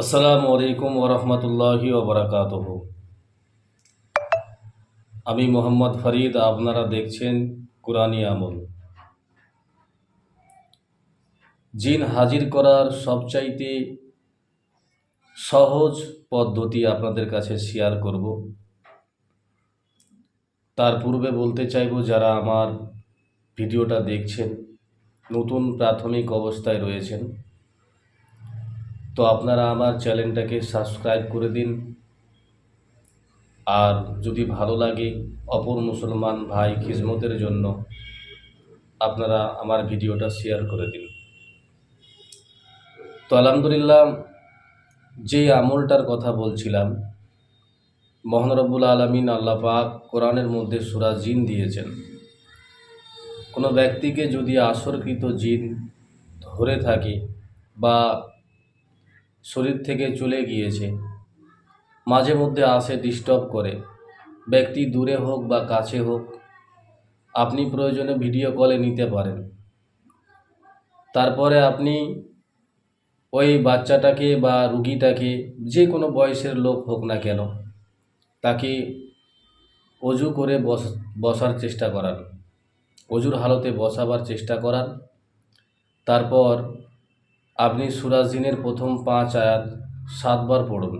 আসসালামু আলাইকুম ওরহমতুল্লাহি ওবরাকাত আমি মোহাম্মদ ফরিদ, আপনারা দেখছেন কুরআনী আমল। জিন হাজির করার সবচাইতে সহজ পদ্ধতি আপনাদের কাছে শেয়ার করব। তার পূর্বে বলতে চাইব, যারা আমার ভিডিওটা দেখছেন, নতুন প্রাথমিক অবস্থায় রয়েছেন তো আপনারা আমার চ্যানেলটাকে সাবস্ক্রাইব করে দিন। আর যদি ভালো লাগে অপর মুসলমান ভাই খিজমতের জন্য, আপনারা আমার ভিডিওটা শেয়ার করে দিন। তো আলহামদুলিল্লাহ যে আমলটার কথা বলছিলাম, মহান রব্বুল আলমিন আল্লাহ পাক কোরআনের মধ্যে সুরা জিন দিয়েছেন। কোনো ব্যক্তিকে যদি আসরকৃত জিন ধরে থাকে বা শরীর থেকে চলে গিয়েছে। মাঝে মধ্যে আসে ডিস্টার্ব করে। ব্যক্তি দূরে হোক বা কাছে হোক, আপনি প্রয়োজনে ভিডিও কলে নিতে পারেন। তারপরে আপনি ওই বাচ্চাটাকে বা রুগীটাকে যে কোনো বয়সের লোক হোক না কেন, তাকে অজু করে বস, বসার চেষ্টা করান। অজুর হালতে বসাবার চেষ্টা করান। তারপর আপনি সুরাজিনের প্রথম পাঁচ আয়াত সাতবার পড়ুন।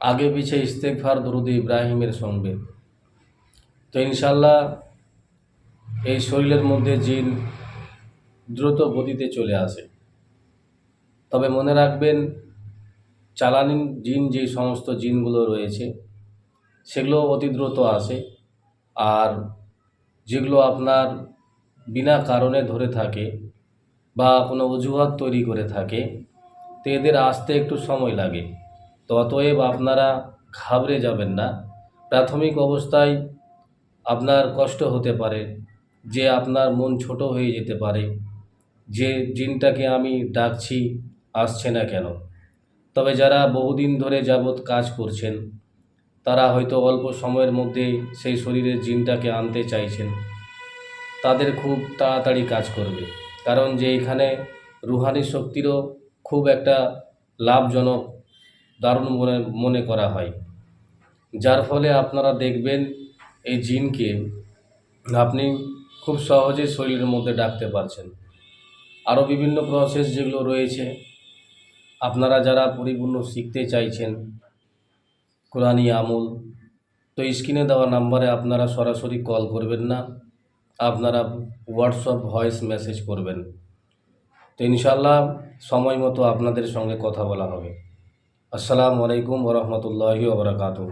আগে পিছে ইস্তেকফার দরুদ ইব্রাহিমের সঙ্গে। তো ইনশাল্লাহ এই শরীরের মধ্যে জিন দ্রুত গতিতে চলে আসে। তবে মনে রাখবেন চালানি জিন যে সমস্ত জিনগুলো রয়েছে, সেগুলো অতি দ্রুত আসে আর যেগুলো আপনার বিনা কারণে ধরে থাকে বা কোনো অজুহাত তৈরি করে থাকে, তো এদের আসতে একটু সময় লাগে। তো অতএব আপনারা ঘাবড়ে যাবেন না। প্রাথমিক অবস্থায় আপনার কষ্ট হতে পারে, যে আপনার মন ছোট হয়ে যেতে পারে, যে জিনটাকে আমি ডাকছি আসছে না কেন। তবে যারা বহুদিন ধরে যাবৎ কাজ করছেন, তারা হয়তো অল্প সময়ের মধ্যে সেই শরীরের জিনটাকে আনতে চাইছেন। তাদের খুব তাড়াতাড়ি কাজ করবে। কারণ যে এখানে রুহানি শক্তিরও খুব একটা লাভজনক দারুণ মনে মনে করা হয়। যার ফলে আপনারা দেখবেন এই জিনকে আপনি খুব সহজে শরীরের মধ্যে ডাকতে পারছেন। আরও বিভিন্ন প্রসেস যেগুলো রয়েছে, আপনারা যারা পরিপূর্ণ শিখতে চাইছেন কোরআনী আমল, তো স্ক্রিনে দেওয়া নাম্বারে আপনারা সরাসরি কল করবেন না। আপনারা হোয়াটসঅ্যাপ ভয়েস মেসেজ করবেন। তো ইনশাল্লাহ সময় মতো আপনাদের সঙ্গে কথা বলা হবে। আসসালামু আলাইকুম ওরহমতুল্লাহি ওবরাকাতুহ